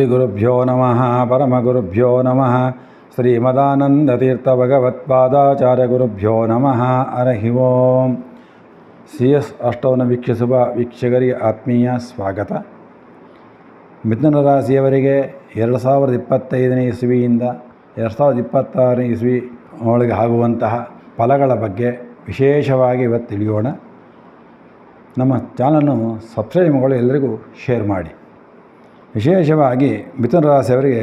ಶ್ರೀ ಗುರುಭ್ಯೋ ನಮಃ, ಪರಮಗುರುಭ್ಯೋ ನಮಃ, ಶ್ರೀಮದಾನಂದತೀರ್ಥಭಗವತ್ಪಾದಾಚಾರ್ಯಗುರುಭ್ಯೋ ಭಗವತ್ಪಾದಾಚಾರ್ಯ ಗುರುಭ್ಯೋ ನಮಃ, ಅರಹಿ ಓಂ. ಸಿ ಎಸ್ ಅಷ್ಟವನ್ನು ವೀಕ್ಷಿಸುವ ವೀಕ್ಷಕರಿಗೆ ಆತ್ಮೀಯ ಸ್ವಾಗತ. ಮಿಥುನ ರಾಶಿಯವರಿಗೆ ಎರಡು ಸಾವಿರದ ಇಪ್ಪತ್ತೈದನೇ ಇಸ್ವಿಯಿಂದ ಎರಡು ಸಾವಿರದ ಇಪ್ಪತ್ತಾರನೇ ಇಸ್ವಿ ಒಳಗೆ ಆಗುವಂತಹ ಫಲಗಳ ಬಗ್ಗೆ ವಿಶೇಷವಾಗಿ ಇವತ್ತು ತಿಳಿಯೋಣ. ನಮ್ಮ ಚಾನಲನ್ನು ಸಬ್ಸ್ಕ್ರೈಬ್ ಮಾಡಿ ಎಲ್ಲರಿಗೂ ಶೇರ್ ಮಾಡಿ. ವಿಶೇಷವಾಗಿ ಮಿಥುನ ರಾಶಿಯವರಿಗೆ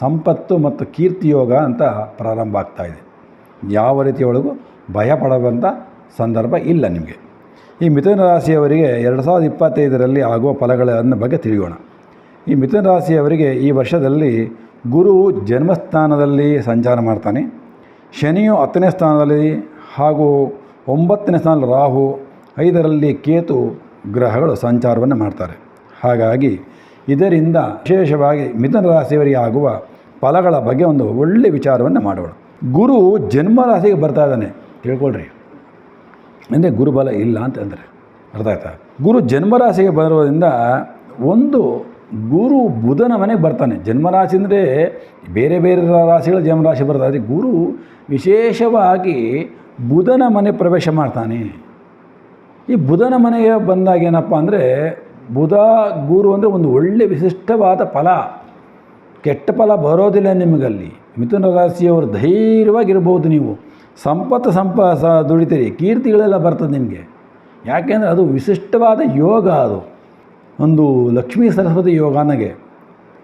ಸಂಪತ್ತು ಮತ್ತು ಕೀರ್ತಿ ಯೋಗ ಅಂತ ಪ್ರಾರಂಭ ಆಗ್ತಾ ಇದೆ. ಯಾವ ರೀತಿಯೊಳಗೂ ಭಯಪಡುವಂಥ ಸಂದರ್ಭ ಇಲ್ಲ ನಿಮಗೆ. ಈ ಮಿಥುನ ರಾಶಿಯವರಿಗೆ ಎರಡು ಸಾವಿರದ ಇಪ್ಪತ್ತೈದರಲ್ಲಿ ಆಗುವ ಫಲಗಳನ್ನು ಬಗ್ಗೆ ತಿಳಿಯೋಣ. ಈ ಮಿಥುನ ರಾಶಿಯವರಿಗೆ ಈ ವರ್ಷದಲ್ಲಿ ಗುರು ಜನ್ಮಸ್ಥಾನದಲ್ಲಿ ಸಂಚಾರ ಮಾಡ್ತಾನೆ. ಶನಿಯು ಹತ್ತನೇ ಸ್ಥಾನದಲ್ಲಿ ಹಾಗೂ ಒಂಬತ್ತನೇ ಸ್ಥಾನದಲ್ಲಿ ರಾಹು, ಐದರಲ್ಲಿ ಕೇತು ಗ್ರಹಗಳು ಸಂಚಾರವನ್ನು ಮಾಡ್ತಾರೆ. ಹಾಗಾಗಿ ಇದರಿಂದ ವಿಶೇಷವಾಗಿ ಮಿಥುನ ರಾಶಿಯವರಿಗೆ ಆಗುವ ಫಲಗಳ ಬಗ್ಗೆ ಒಂದು ಒಳ್ಳೆ ವಿಚಾರವನ್ನು ಮಾಡೋಣ. ಗುರು ಜನ್ಮ ರಾಶಿಗೆ ಬರ್ತಾ ಇದ್ದಾನೆ. ತಿಳ್ಕೊಳ್ರಿ. ಅಂದರೆ ಗುರುಬಲ ಇಲ್ಲ ಅಂತಂದರೆ ಅರ್ಥ ಆಯ್ತಾ? ಗುರು ಜನ್ಮರಾಶಿಗೆ ಬರೋದ್ರಿಂದ ಒಂದು ಗುರು ಬುಧನ ಮನೆಗೆ ಬರ್ತಾನೆ. ಜನ್ಮರಾಶಿ ಅಂದರೆ ಬೇರೆ ಬೇರೆ ರಾಶಿಗಳ ಜನ್ಮರಾಶಿ ಬರ್ತಾ ಆದರೆ ಗುರು ವಿಶೇಷವಾಗಿ ಬುಧನ ಮನೆ ಪ್ರವೇಶ ಮಾಡ್ತಾನೆ. ಈ ಬುಧನ ಮನೆಗೆ ಬಂದಾಗ ಏನಪ್ಪ ಅಂದರೆ ಬುಧ ಗುರು ಅಂದರೆ ಒಂದು ಒಳ್ಳೆಯ ವಿಶಿಷ್ಟವಾದ ಫಲ. ಕೆಟ್ಟ ಫಲ ಬರೋದಿಲ್ಲ ನಿಮಗಲ್ಲಿ. ಮಿಥುನ ರಾಶಿಯವರು ಧೈರ್ಯವಾಗಿರ್ಬೋದು ನೀವು. ಸಂಪತ್ತು ಸಂಪ ಸ ದುಡಿತೀರಿ. ಕೀರ್ತಿಗಳೆಲ್ಲ ಬರ್ತದೆ ನಿಮಗೆ. ಯಾಕೆಂದರೆ ಅದು ವಿಶಿಷ್ಟವಾದ ಯೋಗ ಅದು. ಒಂದು ಲಕ್ಷ್ಮೀ ಸರಸ್ವತಿ ಯೋಗ ನನಗೆ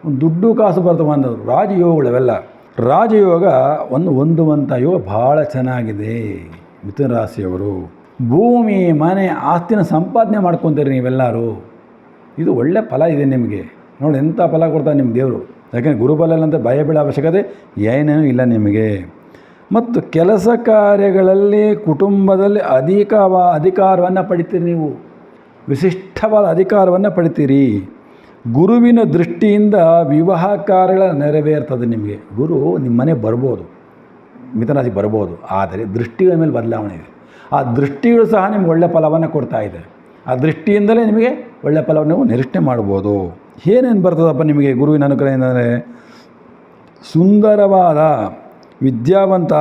ಒಂದು ದುಡ್ಡು ಕಾಸು ಬರ್ತವೆ ಒಂದು ರಾಜಯೋಗಗಳು ಅವೆಲ್ಲ ರಾಜಯೋಗ ಒಂದು ಹೊಂದುವಂಥ ಯೋಗ ಭಾಳ ಚೆನ್ನಾಗಿದೆ ಮಿಥುನ ರಾಶಿಯವರು. ಭೂಮಿ, ಮನೆ, ಆಸ್ತಿನ ಸಂಪಾದನೆ ಮಾಡ್ಕೊತೀರಿ ನೀವೆಲ್ಲರೂ. ಇದು ಒಳ್ಳೆ ಫಲ ಇದೆ ನಿಮಗೆ. ನೋಡಿ ಎಂಥ ಫಲ ಕೊಡ್ತಾರೆ ನಿಮ್ಮ ದೇವರು. ಯಾಕೆಂದರೆ ಗುರುಬಲ ಅಂತ ಭಯ ಬೀಳೋ ಅವಶ್ಯಕತೆ ಏನೇನೂ ಇಲ್ಲ ನಿಮಗೆ. ಮತ್ತು ಕೆಲಸ ಕಾರ್ಯಗಳಲ್ಲಿ, ಕುಟುಂಬದಲ್ಲಿ ಅಧಿಕವ ಅಧಿಕಾರವನ್ನು ಪಡಿತೀರಿ ನೀವು. ವಿಶಿಷ್ಟವಾದ ಅಧಿಕಾರವನ್ನು ಪಡಿತೀರಿ. ಗುರುವಿನ ದೃಷ್ಟಿಯಿಂದ ವಿವಾಹ ಕಾರ್ಯಗಳ ನೆರವೇರ್ತದೆ ನಿಮಗೆ. ಗುರು ನಿಮ್ಮ ಮನೆ ಬರ್ಬೋದು. ಮಿಥುನರಾಶಿ ಬರ್ಬೋದು. ಆದರೆ ದೃಷ್ಟಿಗಳ ಮೇಲೆ ಬದಲಾವಣೆ ಇದೆ. ಆ ದೃಷ್ಟಿಗಳು ಸಹ ನಿಮ್ಗೆ ಒಳ್ಳೆಯ ಫಲವನ್ನು ಕೊಡ್ತಾ ಇದೆ. ಆ ದೃಷ್ಟಿಯಿಂದಲೇ ನಿಮಗೆ ಒಳ್ಳೆಯ ಫಲವನ್ನು ನೀವು ನಿರೀಕ್ಷೆ ಮಾಡ್ಬೋದು. ಏನೇನು ಬರ್ತದಪ್ಪ ನಿಮಗೆ ಗುರುವಿನ ಅನುಗ್ರಹದಿಂದ ಅಂದರೆ ಸುಂದರವಾದ, ವಿದ್ಯಾವಂತ,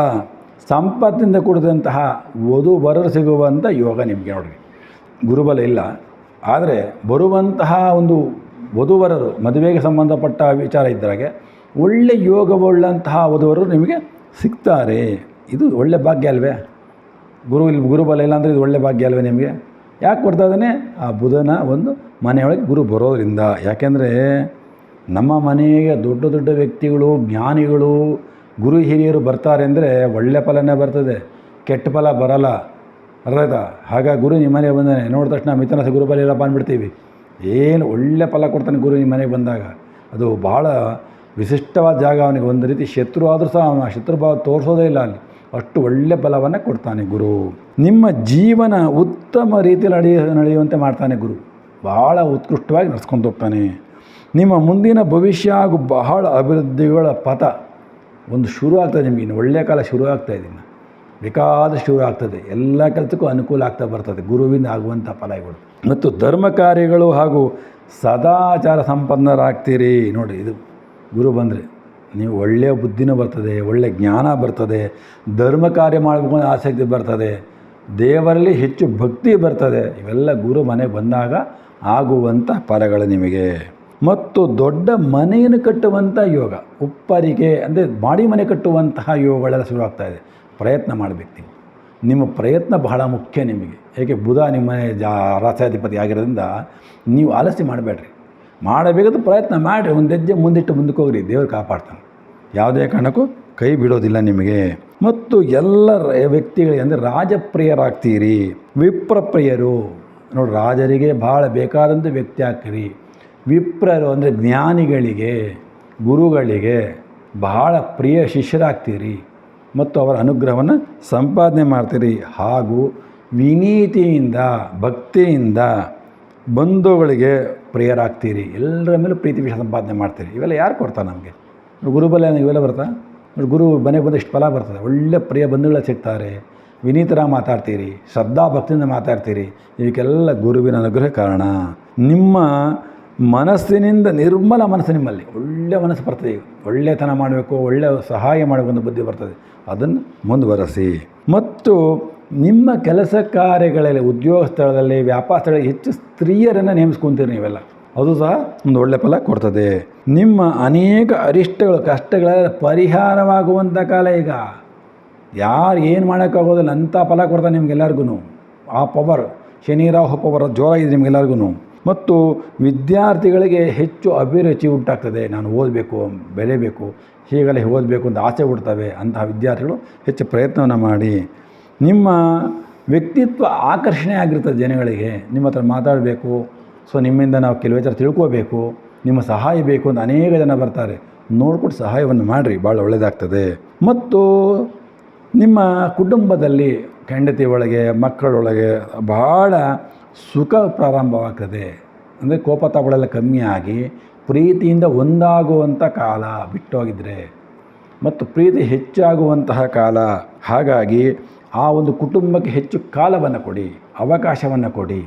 ಸಂಪತ್ತಿಂದ ಕೂಡಿದಂತಹ ವಧು ಬರಲು ಸಿಗುವಂಥ ಯೋಗ ನಿಮಗೆ ನೋಡಿರಿ. ಗುರುಬಲ ಇಲ್ಲ. ಆದರೆ ಬರುವಂತಹ ಒಂದು ವಧುವರರು, ಮದುವೆಗೆ ಸಂಬಂಧಪಟ್ಟ ವಿಚಾರ ಇದ್ದಾಗೆ ಒಳ್ಳೆ ಯೋಗವುಳ್ಳಂತಹ ವಧುವರರು ನಿಮಗೆ ಸಿಗ್ತಾರೆ. ಇದು ಒಳ್ಳೆ ಭಾಗ್ಯ ಅಲ್ವೇ? ಗುರು ಇಲ್ಲಿ ಗುರುಬಲ ಇಲ್ಲ ಅಂದರೆ ಇದು ಒಳ್ಳೆ ಭಾಗ್ಯ ಅಲ್ವೇ ನಿಮಗೆ? ಯಾಕೆ ಬರ್ತಾ ಇದ್ದಾನೆ? ಆ ಬುಧನ ಒಂದು ಮನೆಯೊಳಗೆ ಗುರು ಬರೋದರಿಂದ. ಯಾಕೆಂದರೆ ನಮ್ಮ ಮನೆಗೆ ದೊಡ್ಡ ದೊಡ್ಡ ವ್ಯಕ್ತಿಗಳು, ಜ್ಞಾನಿಗಳು, ಗುರು ಹಿರಿಯರು ಬರ್ತಾರೆ ಅಂದರೆ ಒಳ್ಳೆ ಫಲನೇ ಬರ್ತದೆ. ಕೆಟ್ಟ ಫಲ ಬರಲ್ಲ. ಅರ್ಥ ಹಾಗಾಗಿ ಗುರು ನಿಮ್ಮ ಮನೆಗೆ ಬಂದಾನೆ. ನೋಡಿದ ತಕ್ಷಣ ಮಿಥುನ ಗುರುಬಲ ಇಲ್ಲಪ್ಪ ಅಂದ್ಬಿಡ್ತೀವಿ ಏನು ಒಳ್ಳೆ ಫಲ ಕೊಡ್ತಾನೆ ಗುರು ನಿಮ್ಮ ಮನೆಗೆ ಬಂದಾಗ. ಅದು ಭಾಳ ವಿಶಿಷ್ಟವಾದ ಜಾಗ ಅವನಿಗೆ. ಒಂದು ರೀತಿ ಶತ್ರು ಆದರೂ ಸಹ ಅವನ ಶತ್ರುಭಾವ ತೋರಿಸೋದೇ ಇಲ್ಲ ಅಲ್ಲಿ. ಅಷ್ಟು ಒಳ್ಳೆ ಫಲವನ್ನು ಕೊಡ್ತಾನೆ ಗುರು. ನಿಮ್ಮ ಜೀವನ ಉತ್ತಮ ರೀತಿಯಲ್ಲಿ ನಡೆಯ, ನಡೆಯುವಂತೆ ಮಾಡ್ತಾನೆ ಗುರು. ಭಾಳ ಉತ್ಕೃಷ್ಟವಾಗಿ ನಡ್ಸ್ಕೊಂಡು ಹೋಗ್ತಾನೆ. ನಿಮ್ಮ ಮುಂದಿನ ಭವಿಷ್ಯ ಹಾಗೂ ಬಹಳ ಅಭಿವೃದ್ಧಿಗಳ ಪಥ ಒಂದು ಶುರು ಆಗ್ತದೆ ನಿಮಗೆ, ಇನ್ನು ಒಳ್ಳೆಯ ಕಾಲ ಶುರು ಆಗ್ತಾ ಇನ್ನು. ಬೇಕಾದಷ್ಟು ಶುರು ಆಗ್ತದೆ. ಎಲ್ಲ ಕೆಲಸಕ್ಕೂ ಅನುಕೂಲ ಆಗ್ತಾ ಬರ್ತದೆ ಗುರುವಿನ ಆಗುವಂಥ ಫಲಗಳು. ಮತ್ತು ಧರ್ಮ ಕಾರ್ಯಗಳು ಹಾಗೂ ಸದಾಚಾರ ಸಂಪನ್ನರಾಗ್ತೀರಿ. ನೋಡಿ, ಇದು ಗುರು ಬಂದರೆ. ನೀವು ಒಳ್ಳೆಯ ಬುದ್ಧಿನೂ ಬರ್ತದೆ ಒಳ್ಳೆಯ ಜ್ಞಾನ ಬರ್ತದೆ, ಧರ್ಮ ಕಾರ್ಯ ಮಾಡಬೇಕು ಆಸಕ್ತಿ ಬರ್ತದೆ, ದೇವರಲ್ಲಿ ಹೆಚ್ಚು ಭಕ್ತಿ ಬರ್ತದೆ, ಇವೆಲ್ಲ ಗುರು ಮನೆಗೆ ಬಂದಾಗ ಆಗುವಂಥ ಫಲಗಳು ನಿಮಗೆ. ಮತ್ತು ದೊಡ್ಡ ಮನೆಯನ್ನು ಕಟ್ಟುವಂಥ ಯೋಗ ಉಪ್ಪರಿಗೆ ಅಂದರೆ ಮಾಡಿ ಮನೆ ಕಟ್ಟುವಂತಹ ಯೋಗಗಳೆಲ್ಲ ಶುರುವಾಗ್ತಾ ಇದೆ. ಪ್ರಯತ್ನ ಮಾಡಬೇಕು ನೀವು. ನಿಮ್ಮ ಪ್ರಯತ್ನ ಬಹಳ ಮುಖ್ಯ ನಿಮಗೆ. ಏಕೆ, ಬುಧ ನಿಮ್ಮ ಮನೆ ಜಾ ರಾಸಾಧಿಪತಿ ಆಗಿರೋದ್ರಿಂದ ನೀವು ಆಲಸ್ಯ ಮಾಡಬೇಡ್ರಿ. ಮಾಡಬೇಕಾದ ಪ್ರಯತ್ನ ಮಾಡಿರಿ, ಒಂದು ಹೆಜ್ಜೆ ಮುಂದಿಟ್ಟು ಮುಂದಕ್ಕೆ ಹೋಗ್ರಿ ದೇವರು ಕಾಪಾಡ್ತಾನೆ. ಯಾವುದೇ ಕಾರಣಕ್ಕೂ ಕೈ ಬಿಡೋದಿಲ್ಲ ನಿಮಗೆ. ಮತ್ತು ಎಲ್ಲ ವ್ಯಕ್ತಿಗಳಿಗೆ ಅಂದರೆ ರಾಜಪ್ರಿಯರಾಗ್ತೀರಿ, ವಿಪ್ರಪ್ರಿಯರು. ನೋಡಿ ರಾಜರಿಗೆ ಭಾಳ ಬೇಕಾದಂಥ ವ್ಯಕ್ತಿ ಆಗ್ತೀರಿ. ವಿಪ್ರರು ಅಂದರೆ ಜ್ಞಾನಿಗಳಿಗೆ, ಗುರುಗಳಿಗೆ ಬಹಳ ಪ್ರಿಯ ಶಿಷ್ಯರಾಗ್ತೀರಿ. ಮತ್ತು ಅವರ ಅನುಗ್ರಹವನ್ನು ಸಂಪಾದನೆ ಮಾಡ್ತೀರಿ. ಹಾಗೂ ವಿನೀತಿಯಿಂದ, ಭಕ್ತಿಯಿಂದ ಬಂಧುಗಳಿಗೆ ಪ್ರಿಯರಾಗ್ತೀರಿ, ಎಲ್ಲರ ಮೇಲೂ ಪ್ರೀತಿ ವಿಷಯ ಸಂಪಾದನೆ ಮಾಡ್ತೀರಿ, ಇವೆಲ್ಲ ಯಾರು ಕೊಡ್ತಾರೆ ನಮಗೆ? ಗುರುಬಲ ಇವೆಲ್ಲ ಬರ್ತಾ ಗುರು ಮನೆಗೆ ಬಂದು ಇಷ್ಟು ಫಲ ಬರ್ತದೆ. ಒಳ್ಳೆ ಪ್ರಿಯ ಬಂಧುಗಳು ಸಿಗ್ತಾರೆ ವಿನೀತರ ಮಾತಾಡ್ತೀರಿ, ಶ್ರದ್ಧಾ ಭಕ್ತಿಯಿಂದ ಮಾತಾಡ್ತೀರಿ, ಇದಕ್ಕೆಲ್ಲ ಗುರುವಿನ ಅನುಗ್ರಹ ಕಾರಣ. ನಿಮ್ಮ ಮನಸ್ಸಿನಿಂದ ನಿರ್ಮಲ ಮನಸ್ಸು ನಿಮ್ಮಲ್ಲಿ. ಒಳ್ಳೆಯ ಮನಸ್ಸು ಬರ್ತದೆ ಈಗ. ಒಳ್ಳೆತನ ಮಾಡಬೇಕು ಒಳ್ಳೆಯ ಸಹಾಯ ಮಾಡಬೇಕು ಅಂತ ಬುದ್ಧಿ ಬರ್ತದೆ. ಅದನ್ನು ಮುಂದುವರೆಸಿ. ಮತ್ತು ನಿಮ್ಮ ಕೆಲಸ ಕಾರ್ಯಗಳಲ್ಲಿ, ಉದ್ಯೋಗ ಸ್ಥಳದಲ್ಲಿ, ವ್ಯಾಪಾರ ಸ್ಥಳದಲ್ಲಿ ಹೆಚ್ಚು ಸ್ತ್ರೀಯರನ್ನು ನೇಮಿಸ್ಕೊಂತೀರಿ ನೀವೆಲ್ಲ. ಅದು ಸಹ ಒಂದು ಒಳ್ಳೆಯ ಫಲ ಕೊಡ್ತದೆ. ನಿಮ್ಮ ಅನೇಕ ಅರಿಷ್ಟಗಳು ಕಷ್ಟಗಳ ಪರಿಹಾರವಾಗುವಂಥ ಕಾಲ ಈಗ. ಯಾರು ಏನು ಮಾಡೋಕ್ಕಾಗೋದಿಲ್ಲ, ಅಂಥ ಫಲ ಕೊಡ್ತಾರೆ ನಿಮ್ಗೆಲ್ಲರಿಗೂ ಆ ಪವರ್ ಶನಿ, ರಾಹು ಪವರ್ ಜೋರಾಗಿದೆ ನಿಮ್ಗೆಲ್ಲರಿಗೂ ಮತ್ತು ವಿದ್ಯಾರ್ಥಿಗಳಿಗೆ ಹೆಚ್ಚು ಅಭಿರುಚಿ ಉಂಟಾಗ್ತದೆ. ನಾನು ಓದಬೇಕು ಬೆಳೆಯಬೇಕು ಹೀಗೆಲ್ಲ ಓದಬೇಕು ಅಂತ ಆಸೆ ಹುಡ್ತವೆ ಅಂತಹ ವಿದ್ಯಾರ್ಥಿಗಳು ಹೆಚ್ಚು ಪ್ರಯತ್ನವನ್ನು ಮಾಡಿ. ನಿಮ್ಮ ವ್ಯಕ್ತಿತ್ವ ಆಕರ್ಷಣೆ ಆಗಿರ್ತದೆ ಜನಗಳಿಗೆ. ನಿಮ್ಮ ಹತ್ರ ಮಾತಾಡಬೇಕು, ಸೊ ನಿಮ್ಮಿಂದ ನಾವು ಕೆಲವೇ ಥರ ತಿಳ್ಕೋಬೇಕು, ನಿಮ್ಮ ಸಹಾಯ ಬೇಕು ಅಂತ ಅನೇಕ ಜನ ಬರ್ತಾರೆ. ನೋಡ್ಕೊಂಡು ಸಹಾಯವನ್ನು ಮಾಡಿರಿ, ಭಾಳ ಒಳ್ಳೆಯದಾಗ್ತದೆ ಮತ್ತು ನಿಮ್ಮ ಕುಟುಂಬದಲ್ಲಿ ಹೆಂಡತಿ ಒಳಗೆ, ಮಕ್ಕಳೊಳಗೆ ಭಾಳ ಸುಖ ಪ್ರಾರಂಭವಾಗ್ತದೆ. ಅಂದರೆ ಕೋಪ ತಗೊಳ್ಳೆಲ್ಲ, ಕಮ್ಮಿ ಆಗಿ ಪ್ರೀತಿಯಿಂದ ಒಂದಾಗುವಂಥ ಕಾಲ ಬಿಟ್ಟೋಗಿದ್ರೆ. ಮತ್ತು ಪ್ರೀತಿ ಹೆಚ್ಚಾಗುವಂತಹ ಕಾಲ, ಹಾಗಾಗಿ ಆ ಒಂದು ಕುಟುಂಬಕ್ಕೆ ಹೆಚ್ಚು ಕಾಲವನ್ನು ಕೊಡಿ, ಅವಕಾಶವನ್ನು ಕೊಡಿ.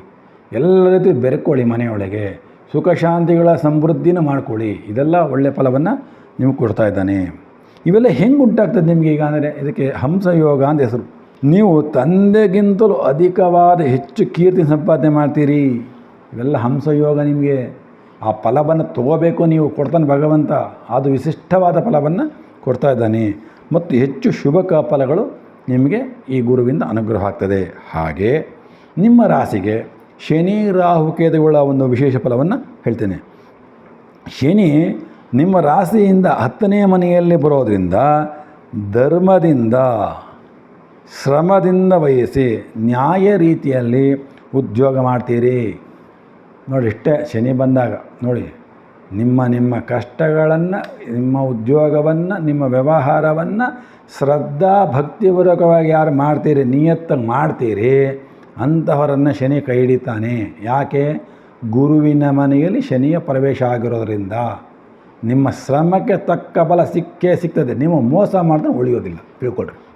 ಎಲ್ಲ ರೀತಿ ಬೆರ್ಕೊಳ್ಳಿ ಮನೆಯೊಳಗೆ. ಸುಖ ಶಾಂತಿಗಳ ಸಮೃದ್ಧಿನ ಮಾಡ್ಕೊಳ್ಳಿ. ಇದೆಲ್ಲ ಒಳ್ಳೆಯ ಫಲವನ್ನು ನೀವು ಕೊಡ್ತಾ ಇದ್ದಾನೆ. ಇವೆಲ್ಲ ಹೆಂಗೆ ಉಂಟಾಗ್ತದೆ ನಿಮಗೆ ಈಗ? ಅಂದರೆ ಇದಕ್ಕೆ ಹಂಸಯೋಗ ಅಂತ ಹೆಸರು. ನೀವು ತಂದೆಗಿಂತಲೂ ಅಧಿಕವಾದ ಹೆಚ್ಚು ಕೀರ್ತಿ ಸಂಪಾದನೆ ಮಾಡ್ತೀರಿ. ಇವೆಲ್ಲ ಹಂಸಯೋಗ ನಿಮಗೆ. ಆ ಫಲವನ್ನು ತಗೋಬೇಕು ನೀವು ಕೊಡ್ತಾನೆ ಭಗವಂತ. ಅದು ವಿಶಿಷ್ಟವಾದ ಫಲವನ್ನು ಕೊಡ್ತಾ ಇದ್ದಾನೆ. ಮತ್ತು ಹೆಚ್ಚು ಶುಭಕ ಫಲಗಳು ನಿಮಗೆ ಈ ಗುರುವಿಂದ ಅನುಗ್ರಹ ಆಗ್ತದೆ. ಹಾಗೆ ನಿಮ್ಮ ರಾಶಿಗೆ ಶನಿ ರಾಹುಕೇತುಗಳ ಒಂದು ವಿಶೇಷ ಫಲವನ್ನು ಹೇಳ್ತೇನೆ. ಶನಿ ನಿಮ್ಮ ರಾಶಿಯಿಂದ ಹತ್ತನೇ ಮನೆಯಲ್ಲಿ ಬರೋದರಿಂದ ಧರ್ಮದಿಂದ ಶ್ರಮದಿಂದ ವಹಿಸಿ ನ್ಯಾಯ ರೀತಿಯಲ್ಲಿ ಉದ್ಯೋಗ ಮಾಡ್ತೀರಿ. ನೋಡಿ ಇಷ್ಟೇ ಶನಿ ಬಂದಾಗ, ನೋಡಿ ನಿಮ್ಮ ನಿಮ್ಮ ಕಷ್ಟಗಳನ್ನು, ನಿಮ್ಮ ಉದ್ಯೋಗವನ್ನು, ನಿಮ್ಮ ವ್ಯವಹಾರವನ್ನು ಶ್ರದ್ಧಾ ಭಕ್ತಿಪೂರ್ವಕವಾಗಿ ಯಾರು ಮಾಡ್ತೀರಿ, ನಿಯತ್ತಾಗಿ ಮಾಡ್ತೀರಿ ಅಂತಹವರನ್ನು ಶನಿ ಕೈ ಹಿಡಿತಾನೆ. ಯಾಕೆ? ಗುರುವಿನ ಮನೆಯಲ್ಲಿ ಶನಿಯ ಪ್ರವೇಶ ಆಗಿರೋದರಿಂದ ನಿಮ್ಮ ಶ್ರಮಕ್ಕೆ ತಕ್ಕ ಬಲ ಸಿಕ್ಕೇ ಸಿಗ್ತದೆ. ನೀವು ಮೋಸ ಮಾಡಿದ್ರೆ ಉಳಿಯೋದಿಲ್ಲ. ತಿಳ್ಕೊಳ್ರಿ.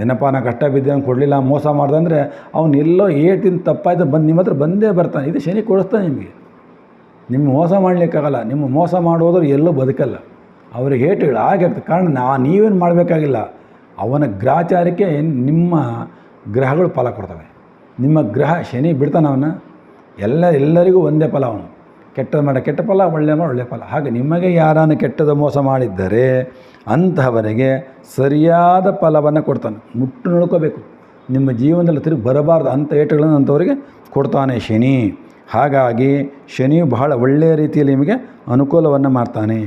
ಏನಪ್ಪ, ನಾ ಕಷ್ಟ ಬಿದ್ದೇನು ಕೊಡಲಿಲ್ಲ, ಮೋಸ ಮಾಡ್ದಂದರೆ ಅವ್ನು ಎಲ್ಲೋ ಏಟಿನ ತಪ್ಪಾಯ್ತು, ಬಂದು ನಿಮ್ಮ ಹತ್ರ ಬಂದೇ ಬರ್ತಾನೆ. ಇದು ಶನಿ ಕೊಡಿಸ್ತಾನೆ ನಿಮಗೆ. ನಿಮ್ಮ ಮೋಸ ಮಾಡಲಿಕ್ಕಾಗಲ್ಲ ನಿಮ್ಮ ಮೋಸ ಮಾಡೋದ್ರು ಎಲ್ಲೂ ಬದುಕಲ್ಲ. ಅವ್ರಿಗೆ ಏಟುಗಳು ಹಾಗೆ ಆಗ್ತದೆ ಕಾರಣ ನಾ, ನೀವೇನು ಮಾಡಬೇಕಾಗಿಲ್ಲ. ಅವನ ಗ್ರಹಚಾರಕ್ಕೆ ನಿಮ್ಮ ಗ್ರಹಗಳು ಫಲ ಕೊಡ್ತವೆ. ನಿಮ್ಮ ಗ್ರಹ ಶನಿ ಬಿಡ್ತಾನೆ ಅವನ. ಎಲ್ಲ, ಎಲ್ಲರಿಗೂ ಒಂದೇ ಫಲ ಅವನು. ಕೆಟ್ಟದ್ದು ಮಾಡ, ಕೆಟ್ಟ ಫಲ, ಒಳ್ಳೆ ಮಾಡ ಒಳ್ಳೆಯ ಫಲ. ಹಾಗೆ ನಿಮಗೆ ಯಾರನ್ನು ಕೆಟ್ಟದ ಮೋಸ ಮಾಡಿದ್ದರೆ ಅಂತಹವರಿಗೆ ಸರಿಯಾದ ಫಲವನ್ನು ಕೊಡ್ತಾನೆ. ಮುಟ್ಟು ನೋಡ್ಕೋಬೇಕು. ನಿಮ್ಮ ಜೀವನದಲ್ಲಿ ತಿರುಗಿ ಬರಬಾರ್ದು ಅಂಥ ಏಟುಗಳನ್ನು ಅಂಥವರಿಗೆ ಕೊಡ್ತಾನೆ ಶನಿ. ಹಾಗಾಗಿ ಶನಿ ಬಹಳ ಒಳ್ಳೆಯ ರೀತಿಯಲ್ಲಿ ನಿಮಗೆ ಅನುಕೂಲವನ್ನು ಮಾಡ್ತಾನೆ.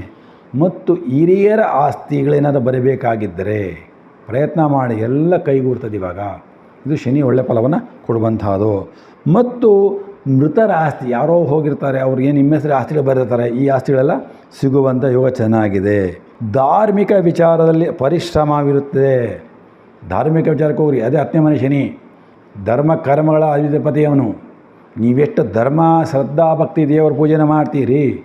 ಮತ್ತು ಹಿರಿಯರ ಆಸ್ತಿಗಳೇನಾದರೂ ಬರಬೇಕಾಗಿದ್ದರೆ ಪ್ರಯತ್ನ ಮಾಡಿ, ಎಲ್ಲ ಕೈಗೂಡ್ತದೆ ಇವಾಗ. ಇದು ಶನಿ ಒಳ್ಳೆಯ ಫಲವನ್ನು ಕೊಡುವಂಥದ್ದು. ಮತ್ತು ಮೃತರ ಆಸ್ತಿ, ಯಾರೋ ಹೋಗಿರ್ತಾರೆ, ಅವ್ರಿಗೆ ನಿಮ್ಮ ಹೆಸರು ಆಸ್ತಿಗಳು ಬರೆದಿರ್ತಾರೆ, ಈ ಆಸ್ತಿಗಳೆಲ್ಲ ಸಿಗುವಂಥ ಯೋಗ ಚೆನ್ನಾಗಿದೆ. ಧಾರ್ಮಿಕ ವಿಚಾರದಲ್ಲಿ ಪರಿಶ್ರಮವಿರುತ್ತದೆ ಧಾರ್ಮಿಕ ವಿಚಾರಕ್ಕೆ ಹೋಗ್ರಿ, ಅದೇ ಹತ್ತನೇ ಮನೆ ಶನಿ. ಧರ್ಮ ಕರ್ಮಗಳ ಅಧಿಪತಿ ಅವನು. ನೀವೆಷ್ಟು ಧರ್ಮ, ಶ್ರದ್ಧಾ, ಭಕ್ತಿ, ದೇವರ ಪೂಜೆನ ಮಾಡ್ತೀರಿ?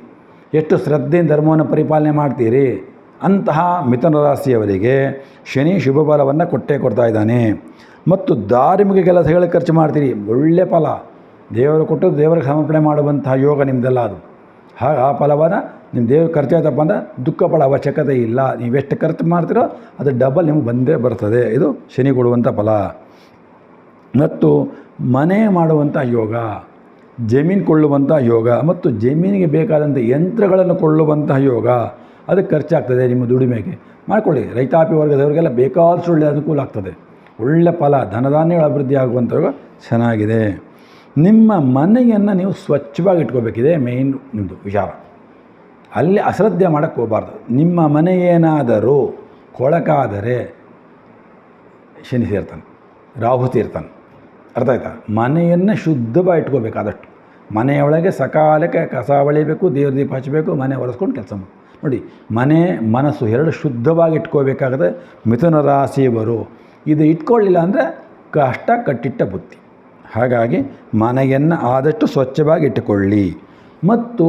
ಎಷ್ಟು ಶ್ರದ್ಧೆಯಿಂದ ಧರ್ಮವನ್ನು ಪರಿಪಾಲನೆ ಮಾಡ್ತೀರಿ? ಅಂತಹ ಮಿಥುನ ರಾಶಿಯವರಿಗೆ ಶನಿ ಶುಭ ಫಲವನ್ನು ಕೊಟ್ಟೇ ಕೊಡ್ತಾ ಇದ್ದಾನೆ. ಮತ್ತು ಧಾರ್ಮಿಕ ಕೆಲಸಗಳಿಗೆ ಖರ್ಚು ಮಾಡ್ತೀರಿ, ಒಳ್ಳೆ ಫಲ. ದೇವರು ಕೊಟ್ಟು ದೇವರಿಗೆ ಸಮರ್ಪಣೆ ಮಾಡುವಂತಹ ಯೋಗ ನಿಮ್ಮದೆಲ್ಲ ಅದು. ಹಾಗೆ ಆ ಫಲವಾದ ನಿಮ್ಮ ದೇವ್ರ ಖರ್ಚಾಯ್ತಪ್ಪ ಅಂದ್ರೆ ದುಃಖ ಅವಶ್ಯಕತೆ ಇಲ್ಲ. ನೀವೆಷ್ಟು ಖರ್ಚು ಮಾಡ್ತೀರೋ ಅದು ಡಬಲ್ ನಿಮ್ಗೆ ಬಂದೇ ಬರ್ತದೆ. ಇದು ಶನಿ ಕೊಡುವಂಥ ಫಲ. ಮತ್ತು ಮನೆ ಮಾಡುವಂಥ ಯೋಗ, ಜಮೀನು ಕೊಳ್ಳುವಂಥ ಯೋಗ ಮತ್ತು ಜಮೀನಿಗೆ ಬೇಕಾದಂಥ ಯಂತ್ರಗಳನ್ನು ಕೊಳ್ಳುವಂತಹ ಯೋಗ ಅದಕ್ಕೆ ಖರ್ಚಾಗ್ತದೆ ನಿಮ್ಮ ದುಡಿಮೆಗೆ. ಮಾಡಿಕೊಳ್ಳಿ. ರೈತಾಪಿ ವರ್ಗದವರಿಗೆಲ್ಲ ಬೇಕಾದಷ್ಟು ಒಳ್ಳೆಯ ಅನುಕೂಲ ಆಗ್ತದೆ. ಒಳ್ಳೆ ಫಲ, ಧನಧಾನ್ಯಗಳ ಅಭಿವೃದ್ಧಿ ಆಗುವಂಥ ಯೋಗ ಚೆನ್ನಾಗಿದೆ. ನಿಮ್ಮ ಮನೆಯನ್ನು ನೀವು ಸ್ವಚ್ಛವಾಗಿ ಇಟ್ಕೋಬೇಕಿದೆ ಮೇಯ್ನ್ ನಿಮ್ಮದು ವಿಚಾರ. ಅಲ್ಲಿ ಅಶ್ರದ್ಧೆ ಮಾಡೋಕ್ಕೆ ಹೋಗಬಾರ್ದು. ನಿಮ್ಮ ಮನೆ ಏನಾದರೂ ಕೊಳಕಾದರೆ ಶನಿ ಸೇರ್ತಾನೆ, ರಾಹು ಸೇರ್ತಾನೆ. ಅರ್ಥ ಆಯ್ತಾ? ಮನೆಯನ್ನು ಶುದ್ಧವಾಗಿ ಇಟ್ಕೋಬೇಕಾದಷ್ಟು ಮನೆಯೊಳಗೆ ಸಕಾಲಕ್ಕೆ ಕಸ ಬಳಿಬೇಕು ದೇವ್ರ ದೀಪ ಹಚ್ಚಬೇಕು, ಮನೆ ಒರೆಸ್ಕೊಂಡು ಕೆಲಸ ಮಾಡಿ. ನೋಡಿ, ಮನೆ, ಮನಸ್ಸು ಎರಡು ಶುದ್ಧವಾಗಿ ಇಟ್ಕೋಬೇಕಾಗದೆ ಮಿಥುನ ರಾಶಿಯವರು ಇದು ಇಟ್ಕೊಳ್ಳಿಲ್ಲ ಅಂದರೆ ಕಷ್ಟ, ಕಟ್ಟಿಟ್ಟ ಬುತ್ತಿ ಹಾಗಾಗಿ ಮನೆಯನ್ನು ಆದಷ್ಟು ಸ್ವಚ್ಛವಾಗಿ ಇಟ್ಟುಕೊಳ್ಳಿ ಮತ್ತು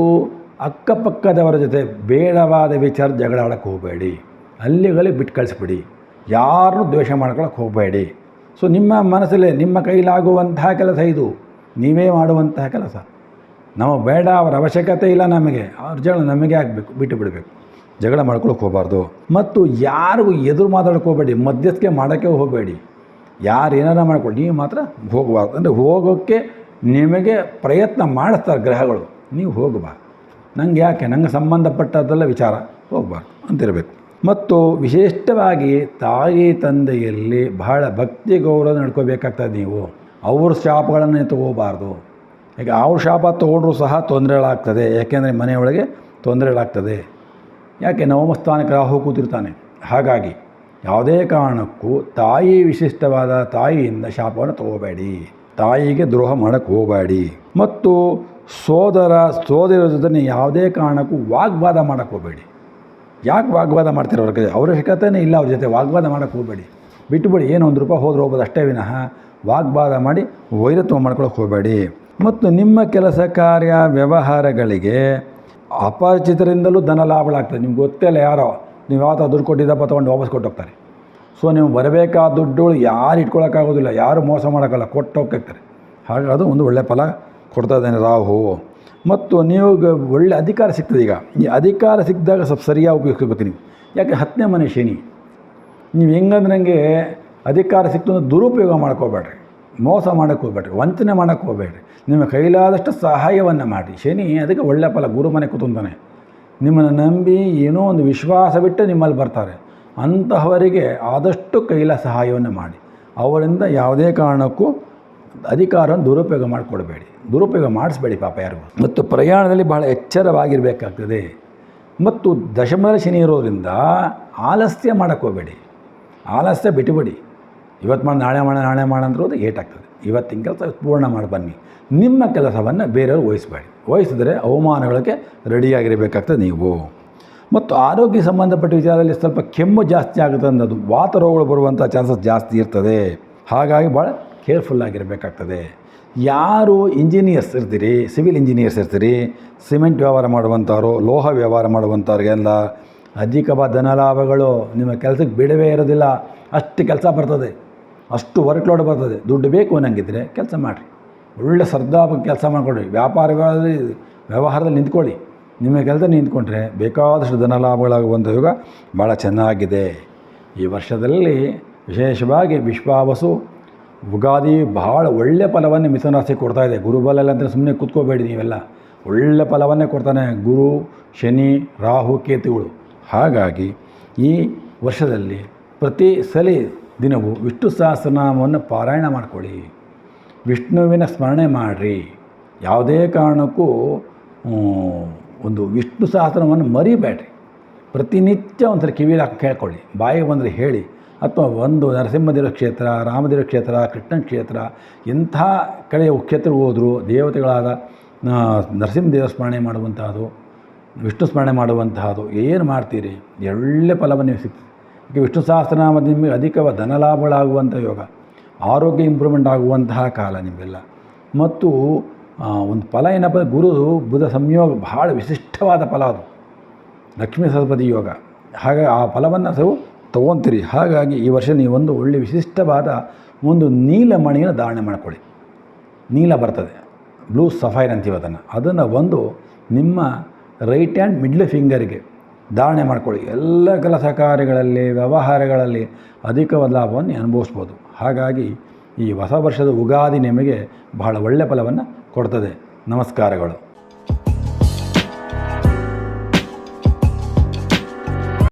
ಅಕ್ಕಪಕ್ಕದವರ ಜೊತೆ ಬೇಡವಾದ ವಿಚಾರ ಜಗಳ ಆಡೋಕ್ಕೆ ಹೋಗಬೇಡಿ. ಅಲ್ಲಿಗಲ್ಲಿ ಬಿಟ್ಟು ಕಳಿಸ್ಬಿಡಿ. ಯಾರನ್ನೂ ದ್ವೇಷ ಮಾಡ್ಕೊಳಕ್ಕೆ ಹೋಗಬೇಡಿ. ಸೊ ನಿಮ್ಮ ಮನಸ್ಸಲ್ಲೇ ನಿಮ್ಮ ಕೈಲಾಗುವಂತಹ ಕೆಲಸ ಇದು. ನೀವೇ ಮಾಡುವಂತಹ ಕೆಲಸ. ನಾವು ಬೇಡ ಅವರ ಅವಶ್ಯಕತೆ ಇಲ್ಲ ನಮಗೆ. ಅವ್ರ ಜಗಳ ನಮಗೆ ಆಗಬೇಕು, ಬಿಟ್ಟು ಬಿಡಬೇಕು. ಜಗಳ ಮಾಡ್ಕೊಳಕ್ಕೆ ಹೋಗಬಾರ್ದು. ಮತ್ತು ಯಾರಿಗೂ ಎದುರು ಮಾತಾಡೋಕ್ಕೆ ಹೋಗಬೇಡಿ. ಮಧ್ಯಸ್ಥಿಕೆ ಮಾಡೋಕ್ಕೆ ಹೋಗಬೇಡಿ. ಯಾರು ಏನಾರ ಮಾಡ್ಕೊಳ್ಳಿ. ನೀವು ಮಾತ್ರ ಹೋಗಬಾರ್ದು. ಅಂದರೆ ಹೋಗೋಕ್ಕೆ ನಿಮಗೆ ಪ್ರಯತ್ನ ಮಾಡಿಸ್ತಾರೆ ಗ್ರಹಗಳು. ನೀವು ಹೋಗಬಾರ್ದು. ನಂಗೆ ಯಾಕೆ? ನಂಗೆ ಸಂಬಂಧಪಟ್ಟದ್ದೆಲ್ಲ ವಿಚಾರ. ಹೋಗಬಾರ್ದು. ಅಂತಿರಬೇಕು. ಮತ್ತು ವಿಶಿಷ್ಟವಾಗಿ ತಾಯಿ ತಂದೆಯಲ್ಲಿ ಬಹಳ ಭಕ್ತಿ ಗೌರವ ನಡ್ಕೋಬೇಕಾಗ್ತದೆ ನೀವು. ಅವ್ರ ಶಾಪಗಳನ್ನು ತಗೋಬಾರ್ದು. ಈಗ ಅವ್ರ ಶಾಪ ತೊಗೊಂಡ್ರೂ ಸಹ ತೊಂದರೆಗಳಾಗ್ತದೆ ಯಾಕೆಂದರೆ ಮನೆಯೊಳಗೆ ತೊಂದರೆಗಳಾಗ್ತದೆ ಯಾಕೆ? ನವಮಸ್ಥಾನಕ್ಕೆ ರಾಹು ಕೂತಿರ್ತಾನೆ. ಹಾಗಾಗಿ ಯಾವುದೇ ಕಾರಣಕ್ಕೂ ತಾಯಿ ವಿಶಿಷ್ಟವಾದ ತಾಯಿಯಿಂದ ಶಾಪವನ್ನು ತಗೋಬೇಡಿ. ತಾಯಿಗೆ ದ್ರೋಹ ಮಾಡೋಕ್ಕೆ ಹೋಗಬೇಡಿ. ಮತ್ತು ಸೋದರ ಸೋದರ ಜೊತೆ ಯಾವುದೇ ಕಾರಣಕ್ಕೂ ವಾಗ್ವಾದ ಮಾಡಕ್ಕೆ ಹೋಗಬೇಡಿ. ಯಾಕೆ ವಾಗ್ವಾದ ಮಾಡ್ತಾರೆ ಅವ್ರ ಕಡೆ ಅವಶ್ಯಕತೆನೇ ಇಲ್ಲ, ಅವ್ರ ಜೊತೆ ವಾಗ್ವಾದ ಮಾಡೋಕ್ಕೆ ಹೋಗಬೇಡಿ. ಬಿಟ್ಟುಬಿಡಿ, ಏನೋ ಒಂದು ರೂಪಾಯಿ ಹೋದ್ರೆ ಹೋಗ್ಬೋದು ಅಷ್ಟೇ ವಿನಃ ವಾಗ್ವಾದ ಮಾಡಿ ವೈರತ್ವ ಮಾಡ್ಕೊಳಕ್ಕೆ ಹೋಗಬೇಡಿ. ಮತ್ತು ನಿಮ್ಮ ಕೆಲಸ ಕಾರ್ಯ ವ್ಯವಹಾರಗಳಿಗೆ ಅಪರಿಚಿತರಿಂದಲೂ ಧನ ಲಾಭಗಳಾಗ್ತದೆ. ನಿಮ್ಗೆ ಗೊತ್ತಿಲ್ಲ ಯಾರೋ. ನೀವು ಯಾವತ್ತೋ ದುಡ್ಡು ಕೊಟ್ಟಿದ್ದಪ್ಪ ತೊಗೊಂಡು ವಾಪಸ್ ಕೊಟ್ಟು ಹೋಗ್ತಾರೆ ಸೊ ನೀವು ಬರಬೇಕಾದ ದುಡ್ಡು ಯಾರು ಇಟ್ಕೊಳ್ಳೋಕ್ಕಾಗೋದಿಲ್ಲ ಯಾರು ಮೋಸ ಮಾಡೋಕ್ಕಲ್ಲ ಕೊಟ್ಟು ಹೋಗ್ತಾರೆ ಹಾಗೆ ಅದು ಒಂದು ಒಳ್ಳೆಯ ಫಲ ಕೊಡ್ತಾ ಇದ್ದಾನೆ ರಾಹು. ಮತ್ತು ನೀವು ಒಳ್ಳೆ ಅಧಿಕಾರ ಸಿಗ್ತದೆ ಈಗ. ಈ ಅಧಿಕಾರ ಸಿಕ್ಕಿದಾಗ ಸ್ವಲ್ಪ ಸರಿಯಾಗಿ ಉಪಯೋಗಿಸ್ಬೇಕು ನೀವು. ಯಾಕೆ ಹತ್ತನೇ ಮನೆ ಶನಿ. ನೀವು ಹೆಂಗಂದ್ರೆ ನನಗೆ ಅಧಿಕಾರ ಸಿಕ್ತು ಅಂದ್ರೆ ದುರುಪಯೋಗ ಮಾಡ್ಕೋಬೇಡ್ರಿ ಮೋಸ ಮಾಡೋಕ್ಕೆ ಹೋಗ್ಬೇಡ್ರಿ. ವಂಚನೆ ಮಾಡೋಕ್ಕೆ ಹೋಗ್ಬೇಡ್ರಿ. ನಿಮ್ಮ ಕೈಲಾದಷ್ಟು ಸಹಾಯವನ್ನು ಮಾಡಿ. ಶನಿ ಅದಕ್ಕೆ ಒಳ್ಳೆಯ ಫಲ, ಗುರು ಮನೆ ಕೂತಂತಾನೆ ನಿಮ್ಮನ್ನು ನಂಬಿ ಏನೋ ಒಂದು ವಿಶ್ವಾಸ ಬಿಟ್ಟು ನಿಮ್ಮಲ್ಲಿ ಬರ್ತಾರೆ. ಅಂತಹವರಿಗೆ ಆದಷ್ಟು ಕೈಲ ಸಹಾಯವನ್ನು ಮಾಡಿ. ಅವರಿಂದ ಯಾವುದೇ ಕಾರಣಕ್ಕೂ ಅಧಿಕಾರವನ್ನು ದುರುಪಯೋಗ ಮಾಡಿಕೊಡಬೇಡಿ. ದುರುಪಯೋಗ ಮಾಡಿಸ್ಬೇಡಿ ಪಾಪ ಯಾರಿಗೂ. ಮತ್ತು ಪ್ರಯಾಣದಲ್ಲಿ ಬಹಳ ಎಚ್ಚರವಾಗಿರಬೇಕಾಗ್ತದೆ. ಮತ್ತು ದಶಮರ ಶನಿ ಇರೋದರಿಂದ ಆಲಸ್ಯ ಮಾಡೋಕ್ಕೆ ಹೋಗಬೇಡಿ. ಆಲಸ್ಯ ಬಿಟ್ಟುಬಿಡಿ ಇವತ್ತು ಮಾಡಿ, ನಾಳೆ ಮಾಡೋಣ ನಾಳೆ ಮಾಡೋಣ ಅದು ಏಟಾಗ್ತದೆ. ಇವತ್ತಿನ ಕೆಲಸ ಪೂರ್ಣ ಮಾಡಿ ಬನ್ನಿ. ನಿಮ್ಮ ಕೆಲಸವನ್ನು ಬೇರೆಯವರು ವಹಿಸಬೇಡಿ. ವಹಿಸಿದರೆ ಅವಮಾನಗಳಿಗೆ ರೆಡಿಯಾಗಿರಬೇಕಾಗ್ತದೆ ನೀವು. ಮತ್ತು ಆರೋಗ್ಯ ಸಂಬಂಧಪಟ್ಟ ವಿಚಾರದಲ್ಲಿ ಸ್ವಲ್ಪ ಕೆಮ್ಮು ಜಾಸ್ತಿ ಆಗುತ್ತೆ ಅನ್ನೋದು ವಾತ ರೋಗಗಳು ಬರುವಂಥ ಚಾನ್ಸಸ್ ಜಾಸ್ತಿ ಇರ್ತದೆ. ಹಾಗಾಗಿ ಭಾಳ ಕೇರ್ಫುಲ್ಲಾಗಿರಬೇಕಾಗ್ತದೆ ಯಾರು ಇಂಜಿನಿಯರ್ಸ್ ಇರ್ತೀರಿ, ಸಿವಿಲ್ ಇಂಜಿನಿಯರ್ಸ್ ಇರ್ತೀರಿ, ಸಿಮೆಂಟ್ ವ್ಯವಹಾರ ಮಾಡುವಂಥವ್ರು, ಲೋಹ ವ್ಯವಹಾರ ಮಾಡುವಂಥವ್ರಿಗೆಲ್ಲ ಅಧಿಕವಾದ ಧನಲಾಭಗಳು ನಿಮ್ಮ ಕೆಲಸಕ್ಕೆ ಬಿಡವೇ ಇರೋದಿಲ್ಲ. ಅಷ್ಟು ಕೆಲಸ ಬರ್ತದೆ. ಅಷ್ಟು ವರ್ಕ್ ಲೋಡ್ ಬರ್ತದೆ. ದುಡ್ಡು ಬೇಕು ಅನ್ನಂಗಿದ್ರೆ ಕೆಲಸ ಮಾಡಿರಿ. ಒಳ್ಳೆ ಶ್ರದ್ಧಾಪ ಕೆಲಸ ಮಾಡಿಕೊಡ್ರಿ. ವ್ಯಾಪಾರಗಳಲ್ಲಿ, ವ್ಯವಹಾರದಲ್ಲಿ ನಿಂತ್ಕೊಳ್ಳಿ. ನಿಮ್ಮ ಕೆಲಸ ನಿಂತ್ಕೊಂಡ್ರೆ ಬೇಕಾದಷ್ಟು ಧನಲಾಭಗಳಾಗುವಂಥ ಯುಗ ಭಾಳ ಚೆನ್ನಾಗಿದೆ. ಈ ವರ್ಷದಲ್ಲಿ ವಿಶೇಷವಾಗಿ ವಿಶ್ವಾವಸು, ಉಗಾದಿ ಭಾಳ ಒಳ್ಳೆ ಫಲವನ್ನೇ ಕೊಡ್ತಾ ಇದೆ. ಗುರುಬಲ ಅಂದರೆ ಸುಮ್ಮನೆ ಕೂತ್ಕೋಬೇಡಿ ನೀವೆಲ್ಲ. ಒಳ್ಳೆ ಫಲವನ್ನೇ ಕೊಡ್ತಾನೆ ಗುರು, ಶನಿ, ರಾಹು, ಕೇತುಗಳು. ಹಾಗಾಗಿ ಈ ವರ್ಷದಲ್ಲಿ ಪ್ರತಿ ಸಲ ದಿನವೂ ವಿಷ್ಣು ಸಹಸ್ರನಾಮವನ್ನು ಪಾರಾಯಣ ಮಾಡಿಕೊಳ್ಳಿ. ವಿಷ್ಣುವಿನ ಸ್ಮರಣೆ ಮಾಡಿರಿ. ಯಾವುದೇ ಕಾರಣಕ್ಕೂ ಒಂದು ವಿಷ್ಣು ಸಹಸ್ರವನ್ನು ಮರಿಬೇಡ್ರಿ. ಪ್ರತಿನಿತ್ಯ ಒಂಥರ ಕಿವಿಲಿ ಹಾಕಿ ಕೇಳ್ಕೊಳ್ಳಿ. ಬಾಯಿಗೆ ಬಂದರೆ ಹೇಳಿ. ಅಥವಾ ಒಂದು ನರಸಿಂಹದೇವ ಕ್ಷೇತ್ರ, ರಾಮದೇವ ಕ್ಷೇತ್ರ, ಕೃಷ್ಣನ ಕ್ಷೇತ್ರ, ಎಂಥ ಕಡೆ ಕ್ಷೇತ್ರಕ್ಕೆ ಹೋದರೂ ದೇವತೆಗಳಾದ ನರಸಿಂಹದೇವ ಸ್ಮರಣೆ ಮಾಡುವಂತಹದ್ದು, ವಿಷ್ಣು ಸ್ಮರಣೆ ಮಾಡುವಂತಹದ್ದು, ಏನು ಮಾಡ್ತೀರಿ? ಒಳ್ಳೆ ಫಲವನ್ನು ಸಿಗ್ತದೆ. ಈಗ ವಿಷ್ಣು ಸಹಸ್ರನಾಮ ನಿಮಗೆ ಅಧಿಕ ಧನಲಾಭಗಳಾಗುವಂಥ ಯೋಗ, ಆರೋಗ್ಯ ಇಂಪ್ರೂವ್ಮೆಂಟ್ ಆಗುವಂತಹ ಕಾಲ ನಿಮಗೆಲ್ಲ. ಮತ್ತು ಒಂದು ಫಲ ಏನಪ್ಪ, ಗುರು ಬುಧ ಸಂಯೋಗ ಬಹಳ ವಿಶಿಷ್ಟವಾದ ಫಲ ಅದು. ಲಕ್ಷ್ಮೀ ಸರಸ್ವತಿ ಯೋಗ. ಹಾಗಾಗಿ ಆ ಫಲವನ್ನು ಸಹ ತೊಗೊತೀರಿ. ಹಾಗಾಗಿ ಈ ವರ್ಷ ನೀವೊಂದು ಒಳ್ಳೆಯ ವಿಶಿಷ್ಟವಾದ ಒಂದು ನೀಲಮಣಿಯನ್ನು ಧಾರಣೆ ಮಾಡಿಕೊಳ್ಳಿ. ನೀಲ ಬರ್ತದೆ. ಬ್ಲೂ ಸಫೈರ್ ಅಂತೀವಿ ಅದನ್ನು. ಅದನ್ನು ಒಂದು ನಿಮ್ಮ ರೈಟ್ ಹ್ಯಾಂಡ್ ಮಿಡ್ಲ್ ಫಿಂಗರ್ಗೆ ಧಾರಣೆ ಮಾಡ್ಕೊಳ್ಳಿ. ಎಲ್ಲ ಕೆಲಸ ಕಾರ್ಯಗಳಲ್ಲಿ, ವ್ಯವಹಾರಗಳಲ್ಲಿ ಅಧಿಕವಾದ ಲಾಭವನ್ನು ಅನುಭವಿಸ್ಬೋದು. ಹಾಗಾಗಿ ಈ ಹೊಸ ವರ್ಷದ ಉಗಾದಿ ನಿಮಗೆ ಬಹಳ ಒಳ್ಳೆಯ ಫಲವನ್ನು ಕೊಡ್ತದೆ. ನಮಸ್ಕಾರಗಳು.